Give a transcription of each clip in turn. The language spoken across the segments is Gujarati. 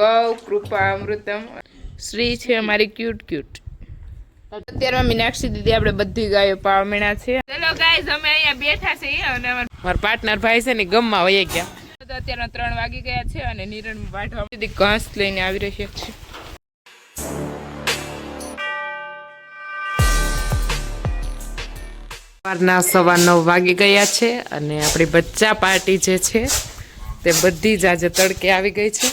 ગૌ કૃપા અમૃતમ. શ્રી છે અમારી ક્યુટ ક્યુટ અત્યારમાં મીનાક્ષી દીદી આપણે બધી ગાયો પામેણા છે. ચલો ગાઈઝ અમે અહીંયા બેઠા છે અને મારા પાર્ટનર ભાઈ છે ને ગમમાં વહી ગયા. અત્યારના ત્રણ વાગી ગયા છે અને નિરણ વાઢવા દીદી ઘાસ લઈને આવી રહ્યા છે. સવારના સવા નવ વાગી ગયા છે અને આપણી બચ્ચા પાર્ટી જે છે તે બધી જ આજે તડકે આવી ગઈ છે.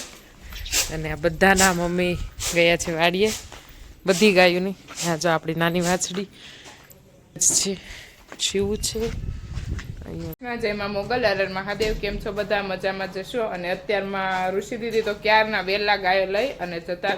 અને આ બધાના મમ્મી ગયા છે વાડીએ. બધી ગાયોની. આ જો આપણી નાની વાછડી. છે. શિવ છે. અહીંયા. જય માં મોગલ હરણ મહાદેવ કેમ છો? બધા મજામાં જશો? અને અત્યારમાં ઋષિ દીદી તો ક્યારના વેલા ગાયો લઈ અને જતા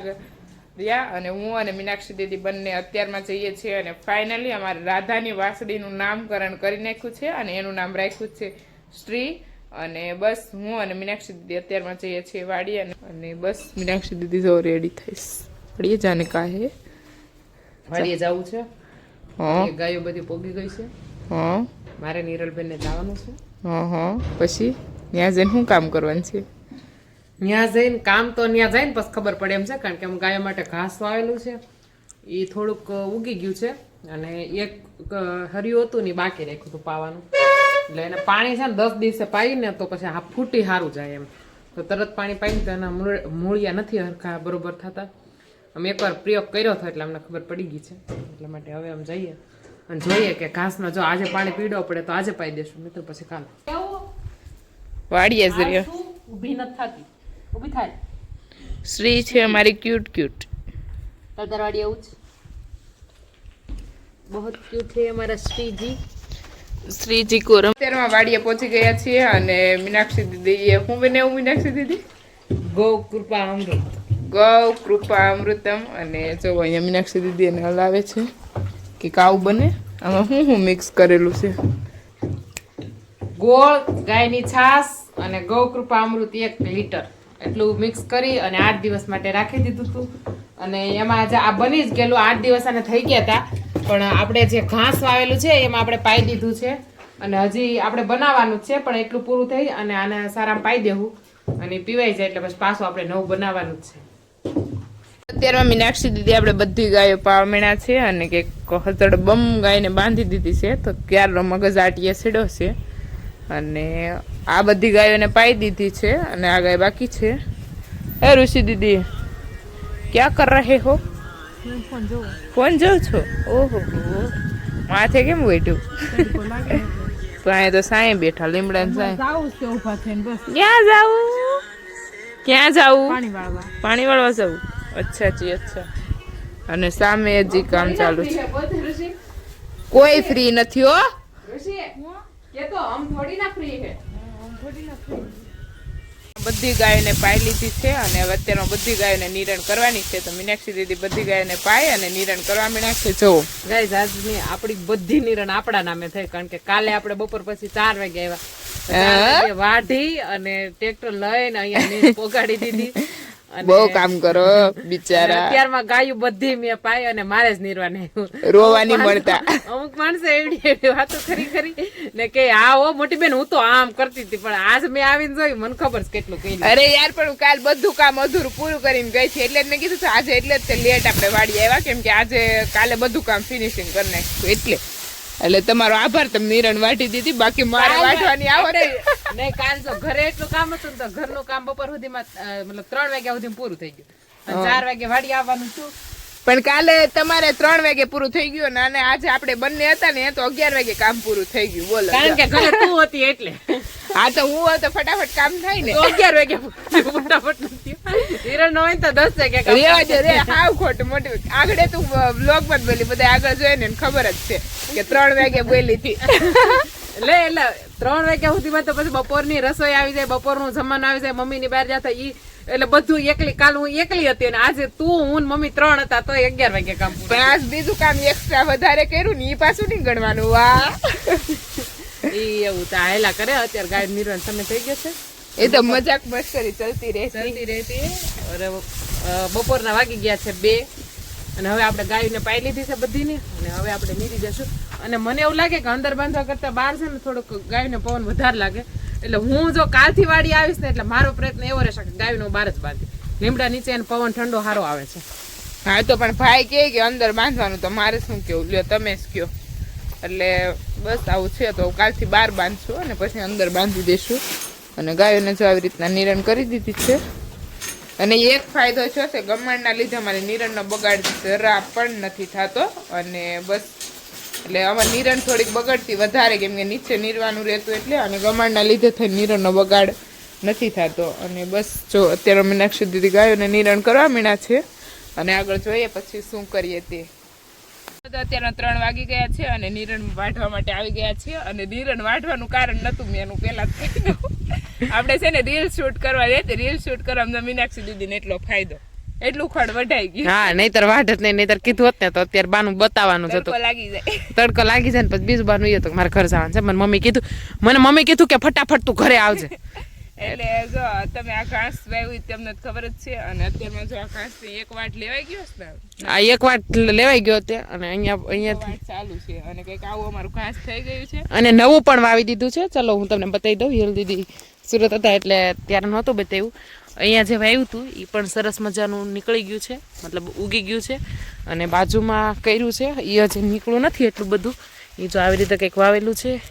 રહ્યા. અને હું અને મીનાક્ષી દીદી બંને અત્યારમાં જઈએ છીએ અને ફાઇનલી અમારે રાધાની વાસળીનું નામકરણ કરી નાખ્યું છે અને એનું નામ રાખ્યું છે શ્રી અને બસ હું અને મીનાક્ષી દીદી અત્યારમાં જઈએ છીએ વાડી અને બસ મીનાક્ષી દીદી જો રેડી થઈશ. વાડીએ જાને કાહે? વાડીએ જવું છે? હા. ગાયો બધી પોગી ગઈ છે. હા. મારે નિરલબેન ને જવાનું છે. હા હા. પછી? ત્યાં જઈને શું કામ કરવાનું છે? ત્યાં જઈને કામ તો ત્યાં જઈને પછી ખબર પડે એમ છે કારણ કે આમ ગાયો માટે ઘાસ વાવેલું છે. એ થોડુંક ઉગી ગયું છે અને એક હરિયું હતું ને બાકી રાખ્યું હતું પાવાનું. એટલે એને પાણી છે ને દસ દિવસે પાઈને તો પછી આ ફૂટી સારું જાય એમ. તો તરત પાણી પાઈને તો એના મૂળ- મૂળિયા નથી હરખા બરોબર થતા. અમે એકવાર પ્રયોગ કર્યો હતો એટલે અમને ખબર પડી ગઈ છે. એટલા માટે હવે અમે જઈએ. અને જોઈએ કે ઘાસનો જો આજે પાણી પીડો પડે તો આજે પાઈ દેશું નહીં તો પછી કાલે. વાડીએ જ ઊભી નથી થતી? ઊભી થાય. શ્રી છે અમારી ક્યુટ ક્યુટ. તરતરવાડી એવું જ બહુ ક્યુટ છે અમારા શ્રીજી. શ્રીજી કોરમ. અત્યારમાં વાડીએ પહોંચી ગયા છીએ અને મીનાક્ષી દીદી એ હું બને મીનાક્ષી દીદી? ગૌ કૃપા અમૃત. ગૌ કૃપા અમૃતમ. અને જો અહીંયા મીનાક્ષી દીદી એને હલાવે છે કે કાવ બને આમાં શું શું મિક્સ કરેલું છે? ગોળ ગાયની છાશ અને ગૌ કૃપા અમૃત એક લીટર. એટલું મિક્સ કરી અને આઠ દિવસ માટે રાખી દીધું હતું અને એમાં આજે આ બની જ ગયેલું. આઠ દિવસ આને થઈ ગયા હતા. પણ આપણે જે ઘાસ વાવેલું છે, એમાં આપણે પાઈ દીધું છે. અને હજી આપણે બનાવવાનું જ છે, પણ એટલું પૂરું થઈ અને આને સારા પાઈ દેવું. અને પીવાઈ જાય એટલે પછી પાછું આપણે નવું બનાવવાનું જ છે. અત્યારમાં મીનાક્ષી દીદી આપણે બધી ગાયો પામેણા છે અને કે હતડ બમ ગાયને બાંધી દીધી છે, તો ક્યારનો મગજ આટીએ છેડો છે. અને આ બધી ગાયોને પાઈ દીધી છે અને આ ગાય બાકી છે. એ ઋષિ દીદી, ક્યાં કર રહે હો? ફોન જોઉં છો? ઓહો. હો. માથે કેમ બેઠું તો અહીંયા તો સાંય બેઠા લીમડા સાંય ક્યાં જાવું ક્યાં જાવું પાણી વાળવા. જવું અચ્છા જી અચ્છા. અને સામે હજી કામ ચાલુ છે. કોઈ ફ્રી નથી હો. બધી ગાયોને પાઈ લીધી છે અને હવે અત્યારમાં બધી ગાયોને નિરણ કરવાની છે. તો મીનાક્ષી દીદી બધી ગાયોને પાય અને નિરણ કરવા મીનાક્ષી છે જો. ગાઈઝ આજની આપણી બધી નિરણ આપણા નામે થઈ કારણ કે કાલે આપણે બપોર પછી ચાર વાગે આવ્યા. વાઢી અને ટ્રેક્ટર લઈને અહીંયા પોગાડી દીધી. બહુ કામ કરો બિચારા. અત્યારમાં ગાયું બધી મેં પાય અને મારે જ નિરવાને રોવાની મળતા. અમુક માણસો એવડી એવડી વાતો કરી કરી ને કે આ ઓ મોટી બેન હું તો આમ કરતી હતી પણ આજ મેં આવીને જોયું મને ખબર છે કેટલું કહી અરે યાર પણ હું કાલ બધું કામ અધૂરું પૂરું કરીને ગઈ છે એટલે જ મેં કીધું આજે એટલે જ લેટ આપણે વાડી આવ્યા કેમ કે આજે કાલે બધું કામ ફિનિશિંગ કરી નાખ્યું એટલે. એટલે તમારો આભાર તમે નિરણ વાટી દીધી બાકી મારે વાટવાની આવડે નહીં કાલ તો ઘરે એટલું કામ હતું તો ઘરનું કામ બપોર સુધીમાં મતલબ ત્રણ વાગ્યા સુધી પૂરું થઈ ગયું. ચાર વાગે વાડી આવવાનું છું. પણ કાલે તમારે ત્રણ વાગે પૂરું થઈ ગયું ને અને આજે આપણે બંને હતા ને તો અગિયાર વાગે કામ પૂરું થઈ ગયું. બોલો કારણ કે ઘરે તું હતી એટલે. હા તો હું તો ફટાફટ કામ થાય ને. અગિયાર વાગે ફટાફટ હિરણ નો હોય તો દસ કે રે હાવ ખોટું મોટું. આગળ તું બ્લોગમાં બોલી બધા આગળ જોઈ ને ખબર જ છે કે ત્રણ વાગે બોલી હતી એટલે એટલે ત્રણ વાગ્યા સુધીમાં તો પછી બપોરની રસોઈ આવી જાય બપોરનું જમવાનું આવી જાય મમ્મીની બહાર જતા ઈ એટલે બધું એકલી કાલ હું એકલી હતી અને આજે તું હું ને મમ્મી ત્રણ હતા તો અગિયાર વાગે કામ. પણ આજ બીજું કામ એક્સ્ટ્રા વધારે કર્યું ને એ પાછું નહીં ગણવાનું વાહ. એવું તો હાયલા કરે અત્યારે ગાય નિર્વાણ તમે થઈ ગયો છે? એ તો મજાક મસ્કરી ચલતી રહેતી. ચલતી રહેતી. અરે અ, બપોરના વાગી ગયા છે બે. અને હવે આપણે ગાયને પાઈ લીધી છે બધીને. અને હવે આપણે નીરી જશું. અને મને એવું લાગે કે અંદર બાંધવા કરતા બહાર છે ને થોડુંક ગાયને પવન વધારે લાગે. એટલે હું જો કાલથી વાડી આવીશ ને એટલે મારો પ્રયત્ન એવો રહેશે કે ગાયને બહાર જ બાંધી લીમડા નીચે એને પવન ઠંડો સારો આવે છે. હા તો પણ ભાઈ કહે કે અંદર બાંધવાનું તો મારે શું કેવું? લ્યો તમે જ કયો એટલે બસ આવું છે તો કાલથી બહાર બાંધશું અને પછી અંદર બાંધી દઈશું અને ગાયોને જો આવી રીતના નિરણ કરી દીધી છે. અને એક ફાયદો છે કે ગમણના લીધે અમારે નિરણનો બગાડ જરા પણ નથી થતો. અને બસ, એટલે અમારે નિરણ થોડીક બગડતી વધારે, કેમ કે નીચે નીરવાનું રહેતું એટલે, અને ગમણના લીધે થઈ નિરણનો બગાડ નથી થતો. અને બસ, જો અત્યારે મીનાક્ષી દીદી ગાયોને નિરણ કરવા મીણા છે. અને આગળ જોઈએ પછી શું કરીએ તે. તો અત્યારના ત્રણ વાગી ગયા છે અને નિરણ વાઢવા માટે આવી ગયા છીએ અને નિરણ વાઢવાનું કારણ નતું મેં એનું પહેલા આપણે છે ને રીલ શૂટ કરવા જઈએ રીલ શૂટ કરવામાં મીનાક્ષી દીદીને એટલો ફાયદો. એટલું ખડ વઢાઈ ગયું. હા નહીતર વાઢ જ નહીં નહીતર કીધું હોત ને તો અત્યારે બાનું બતાવવાનું હતું. લાગી જાય. તડકો લાગી જાય ને પછી બીજું બાનું એ તો મારે ઘર જવાનું છે. મને મમ્મી કીધું મને મમ્મી કીધું કે ફટાફટ તું ઘરે આવજે. એટલે જો તમે આ ઘાસ વાવ્યું તમને ખબર જ છે. અને અત્યારમાં જો આ ઘાસ એક વાટ લેવાઈ ગયો છે ને? આ એક વાટ લેવાઈ ગયો તે અને અહીંયા અહીંયાથી. વાટ ચાલુ છે અને કંઈક આવું અમારું ઘાસ થઈ ગયું છે. અને નવું પણ વાવી દીધું છે. ચલો હું તમને બતાવી દઉં. હિલ દીદી સુરત હતા એટલે ત્યારે નહોતું બતાવ્યું. અહીંયા જે વાવ્યું હતું એ પણ સરસ મજાનું નીકળી ગયું છે. મતલબ ઉગી ગયું છે. અને બાજુમાં કર્યું છે. એ હજી નીકળું નથી એટલું બધું. એ જો આવી રીતે કંઈક વાવેલું છે.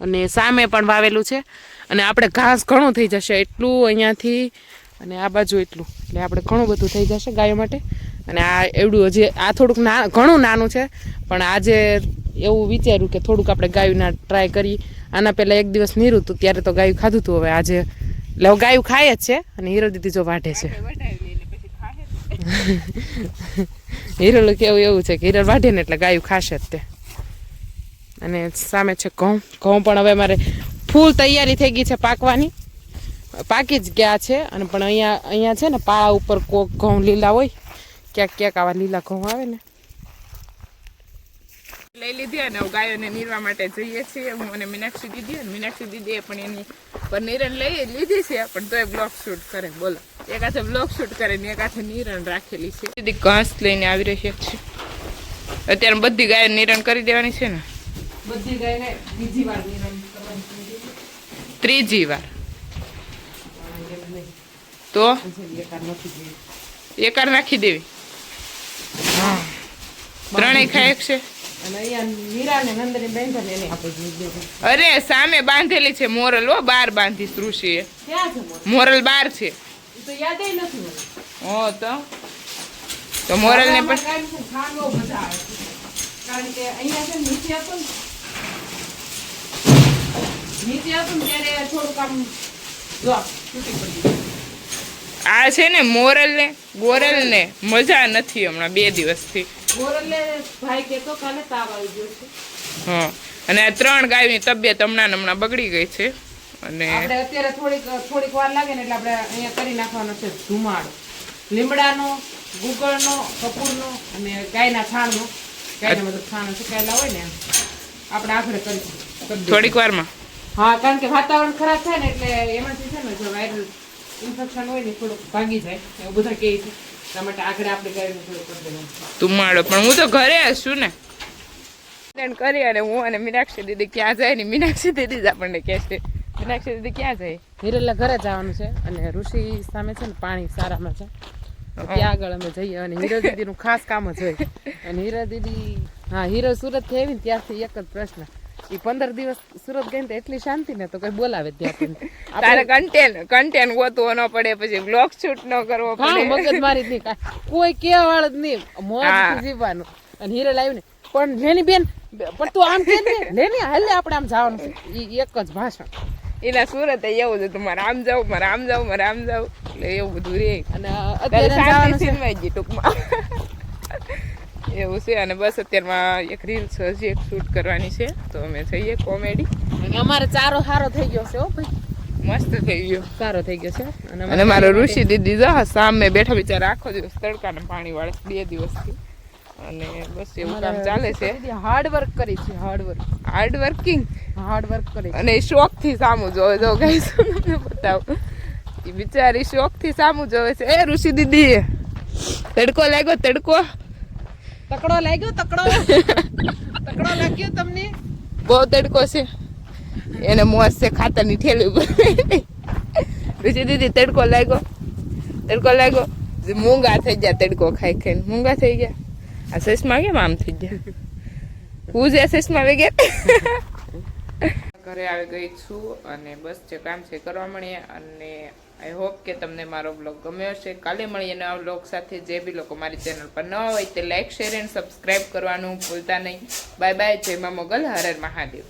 અને સામે પણ વાવેલું છે. અને આપણે ઘાસ ઘણું થઈ જશે એટલું અહીંયાથી અને આ બાજુ એટલું. એટલે આપણે ઘણું બધું થઈ જશે ગાયો માટે. અને આ એવડું હજી આ થોડુંક ના ઘણું નાનું છે. પણ આજે એવું વિચાર્યું કે થોડુંક આપણે ગાયુંના ટ્રાય કરી આના પહેલાં એક દિવસ નીરું હતું ત્યારે તો ગાયું ખાધું હતું. હવે આજે એટલે હવે ગાયું ખાય જ છે અને હીરો દીદી જો વાઢે છે. હિરલ કેવું એવું છે કે હીરો વાઢે ને એટલે ગાયું ખાશે જ તે. અને સામે છે ઘઉં. ઘઉં પણ હવે મારે ફૂલ તૈયારી થઈ ગઈ છે પાકવાની. પાકી જ ગયા છે અને પણ અહીંયા અહીંયા છે ને પાળા ઉપર કોક ઘઉં લીલા હોય. ક્યાંક ક્યાંક આવા લીલા ઘઉં આવે ને. લઈ લીધી અને ગાયોને નીરવા માટે જઈએ છીએ. હું અને મીનાક્ષી દીદી અને મીનાક્ષી દીદીએ પણ એની પર નિરણ લઈ લીધી છે, પણ તોય બ્લોગ શૂટ કરે. બોલો. એક હાથે બ્લોગ શૂટ કરે ને એક હાથે નિરણ રાખેલી છે. દીદી ઘાસ લઈને આવી રહી છે. અત્યારે બધી ગાયો નિરણ કરી દેવાની છે ને. બધી ગાયને બીજી વાર ત્રીજી વાર. તો? એકાર નાખી દેવી. ત્રણેય ખાય છે? અરે સામે બાંધેલી છે મોરલ હો બાર બાંધી ક્યાં મોરલ? બાર છે. હો તો તો? મોરલ ને પણ. કારણ કે અહીંયા છે નીચે હતું નીચે હતું ત્યારે થોડુંક આમ જો તૂટી પડી આ છે ને મોરલ ને ગોરલ ને મજા નથી હમણાં બે દિવસથી. ગોરલે ભાઈ કેતો કાલે તાવ આવી ગયો છે. હા અને આ ત્રણ ગાયની તબિયત હમણાં હમણાં બગડી ગઈ છે. અને આપણે અત્યારે થોડીક થોડીક વાર લાગે ને એટલે આપણે અહીંયા કરી નાખવાનો છે ધુમાડો. લીમડાનો ગુગળનો કપૂરનો અને ગાયના છાણનો. ગાયના મતલબ છાણ સુકાયેલા હોય ને આપણે આખરે કરી કરી દઈશું. થોડીક વારમાં. હા કારણ કે વાતાવરણ ખરાબ થાય ને એટલે એમાંથી છે ને જો વાયરલ ઇન્ફેક્શન હોય ને થોડુંક ભાગી જાય. એવું બધા કહે છે. એટલા માટે આગળ આપણે ગાયને થોડું કરી દેવાનું. તુમાડો પણ હું તો ઘરે છું ને. કરી અને હું અને મીનાક્ષી દીદી ક્યાં જાય ને મીનાક્ષી દીદી જ આપણને કહે છે. મીનાક્ષી દીદી ક્યાં જાય? હિરેલા ઘરે જવાનું છે અને ઋષિ સામે છે ને પાણી સારામાં છે. ત્યાં આગળ અમે જઈએ અને હીરો દીદીનું ખાસ કામ જ હોય. અને હીરા દીદી હા હીરો સુરતથી આવી ત્યારથી એક જ પ્રશ્ન. એ પંદર દિવસ સુરત ગઈ તો એટલી શાંતિ ને તો કોઈ બોલાવે ત્યાં તારે કન્ટેન્ટ કન્ટેન્ટ ગોતવો ન પડે પછી બ્લોગ શૂટ ન કરવો પડે. મગજ મારી જ નહીં કોઈ. કેવા વાળ જ નહીં. મોજ જીવવાનું. અને હીરે લાવીને પણ લેની બેન પણ તું આમ કે ને લેની હાલે આપણે આમ જવાનું છે. ઈ એક જ ભાષણ. એના સુરત એવું જ હતું મારે આમ જાવ મારે આમ જાવ મારે આમ જાવ. એટલે એવું બધું રે. અને અત્યારે શાંતિ ગઈ ટૂંકમાં. એવું છે અને બસ અત્યારમાં એક રીલ્સ હજી એક શૂટ કરવાની છે તો અમે થઈએ કોમેડી અને અમારે ચારો સારો થઈ ગયો છે હો ભાઈ. મસ્ત થઈ ગયો. સારો થઈ ગયો છે અને મારો ઋષિ દીદી જો સામે બેઠા બિચારા આખો દિવસ તડકાને પાણી વાળે બે દિવસથી. અને બસ એવું કામ ચાલે છે. હાર્ડ વર્ક કરી છે hard work hard working hard work કરી અને શોખથી સામું જોવે જો ગાઈસ તમને બતાવું? એ બિચારી શોખથી સામું જોવે છે. એ ઋષિ દીદી તડકો લાગ્યો તડકો. તકડો લાગ્યો તકડો? તકડો લાગ્યો તમને? બહુ તડકો છે. એને મોસ છે ખાતરની ઠેલી ઉપર. બીજી દીદી તડકો લાગ્યો. તડકો લાગ્યો. મૂંગા થઈ ગયા તડકો ખાઈ ખાઈને. મૂંગા થઈ ગયા. આ સસમાં કેમ આમ થઈ ગયા? હું જે સસમાં આવી ગયા ઘરે આવી ગઈ છું અને બસ જે કામ છે કરવા મળીએ અને આઈ હોપ કે તમને મારો બ્લોગ ગમ્યો હશે. કાલે મળીએ નવા બ્લોગ સાથે. જે બી લોકો મારી ચેનલ પર ન હોય તે લાઇક શેર એન્ડ સબસ્ક્રાઈબ કરવાનું ભૂલતા નહીં. બાય બાય જય મા મોગલ. હર મહાદેવ.